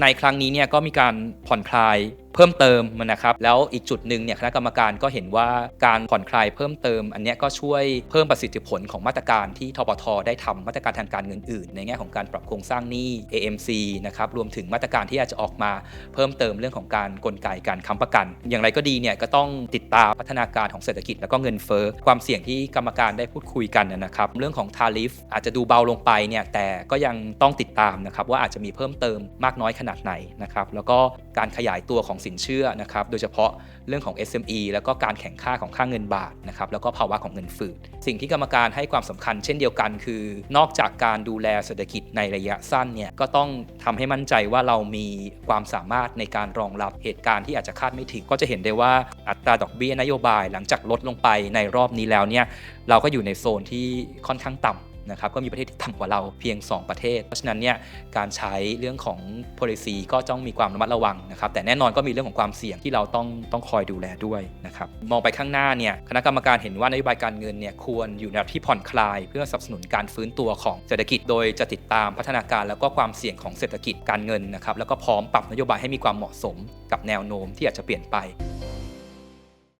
ในครั้งนี้เนี่ยก็มีการผ่อนคลาย เพิ่มเติมนะครับแล้วอีกจุดหนึ่งเนี่ยคณะกรรมการก็เห็นว่าการผ่อนคลายเพิ่มเติม อันนี้ก็ช่วยเพิ่มประสิทธิผลของมาตรการที่ทบทได้ทำมาตรการทางการเงินอื่น ในแง่ของการปรับโครงสร้างหนี้ AMC นะครับรวมถึงมาตรการที่อาจจะออกมาเพิ่มเติมเรื่องของการกลไกการค้ำประกัน อย่างไรก็ดีเนี่ยก็ต้องติดตามพัฒนาการของเศรษฐกิจแล้วก็เงินเฟ้อความเสี่ยงที่กรรมการได้พูดคุยกันนะครับเรื่องของทาริฟอาจจะดูเบาลงไปเนี่ยแต่ก็ยังต้องติดตามนะครับว่าอาจจะมีเพิ่มเติมมากน้อยขนาดไหนนะครับแล้วก็การขยายตัวของสินเชื่อนะครับโดยเฉพาะเรื่องของ SME แล้วก็การแข่งข้าของค่าเงินบาทนะครับแล้วก็ภาวะของเงินฝืดสิ่งที่กรรมการให้ความสำคัญเช่นเดียวกันคือ นอกจากการดูแลเศรษฐกิจในระยะสั้นเนี่ยก็ต้องทำให้มั่นใจว่าเรามีความสามารถในการรองรับเหตุการณ์ที่อาจจะคาดไม่ถึง ก็จะเห็นได้ว่าอัตราดอกเบี้ยนโยบายหลังจากลดลงไปในรอบนี้แล้วเนี่ยเราก็อยู่ในโซนที่ค่อนข้างต่ำ นะครับก็มีประเทศที่ต่ำกว่าเราเพียง 2 ประเทศ เพราะฉะนั้นเนี่ยการใช้เรื่องของ policy ก็ต้องมีความระมัดระวังนะครับแต่แน่นอนก็มีเรื่องของความเสี่ยงที่เราต้องต้องคอยดูแลด้วยนะครับมองไปข้างหน้าเนี่ยคณะกรรมการเห็นว่านโยบายการเงินเนี่ยควรอยู่ในระดับที่ผ่อนคลาย เพื่อสนับสนุนการฟื้นตัวของเศรษฐกิจ โดยจะติดตามพัฒนาการแล้วก็ความเสี่ยงของเศรษฐกิจการเงินนะครับแล้วก็พร้อมปรับนโยบายให้มีความเหมาะสมกับแนวโน้มที่อาจจะเปลี่ยนไป